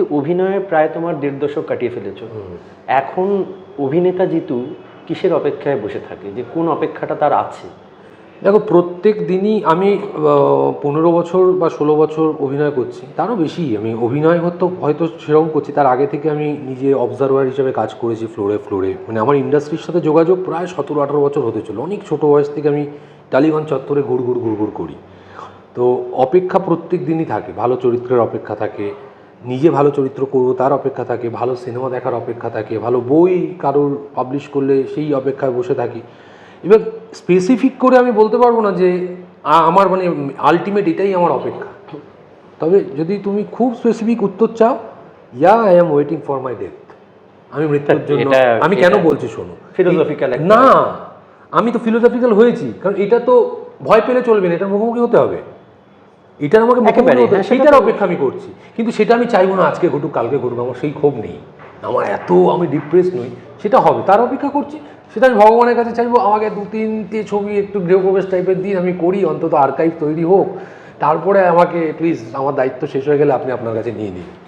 অভিনয়ে প্রায় তোমার দেড় দশক কাটিয়ে ফেলেছ। এখন অভিনেতা জিতু কিসের অপেক্ষায় বসে থাকে? যে কোন অপেক্ষাটা তার আছে? দেখো প্রত্যেক দিনই আমি পনেরো বছর বা ষোলো বছর অভিনয় করছি। তারও বেশি। আমি অভিনয় হয়তো হয়তো সেরকম করছি। তার আগে থেকে আমি নিজে অবজারভার হিসেবে কাজ করেছি ফ্লোরে ফ্লোরে। মানে আমার ইন্ডাস্ট্রির সাথে যোগাযোগ প্রায় সতেরো আঠারো বছর হতে চলো অনেক ছোটো বয়স থেকে আমি টালিগঞ্জ চত্বরে ঘুর ঘুর ঘুর ঘুর করি। তো অপেক্ষা প্রত্যেক দিনই থাকে। ভালো চরিত্রের অপেক্ষা থাকে। নিজে ভালো চরিত্র করব তার অপেক্ষা থাকে ভালো সিনেমা দেখার অপেক্ষা থাকে ভালো বই কারোর পাবলিশ করলে সেই অপেক্ষায় বসে থাকি। এবার স্পেসিফিক করে আমি বলতে পারব না যে আমার মানে আলটিমেট এটাই আমার অপেক্ষা। তবে যদি তুমি খুব স্পেসিফিক উত্তর চাও yeah I am waiting for my death আমি মৃত্যুর জন্য আমি কেন বলছি শোনো? একটা- না আমি তো ফিলোসফিক্যাল হয়েছি কারণ এটা তো ভয় পেলে চলবে না এটার মুখোমুখি হতে হবে। এটার আমাকে একেবারে। হ্যাঁ, সেটা সেটার অপেক্ষা আমি করছি। কিন্তু সেটা আমি চাইব না আজকে ঘটুক কালকে ঘটুক আমার সেই ক্ষোভ নেই। আমার এত আমি ডিপ্রেস নই। সেটা হবে তার অপেক্ষা করছি। সেটা আমি ভগবানের কাছে চাইব আমাকে দু তিনটে ছবি একটু গৃহপ্রবেশ টাইপের দিন আমি করি অন্তত আর্কাইভ তৈরি হোক। তারপরে আমাকে প্লিজ আমার দায়িত্ব শেষ হয়ে গেলে আপনি আপনার কাছে নিয়ে নিন।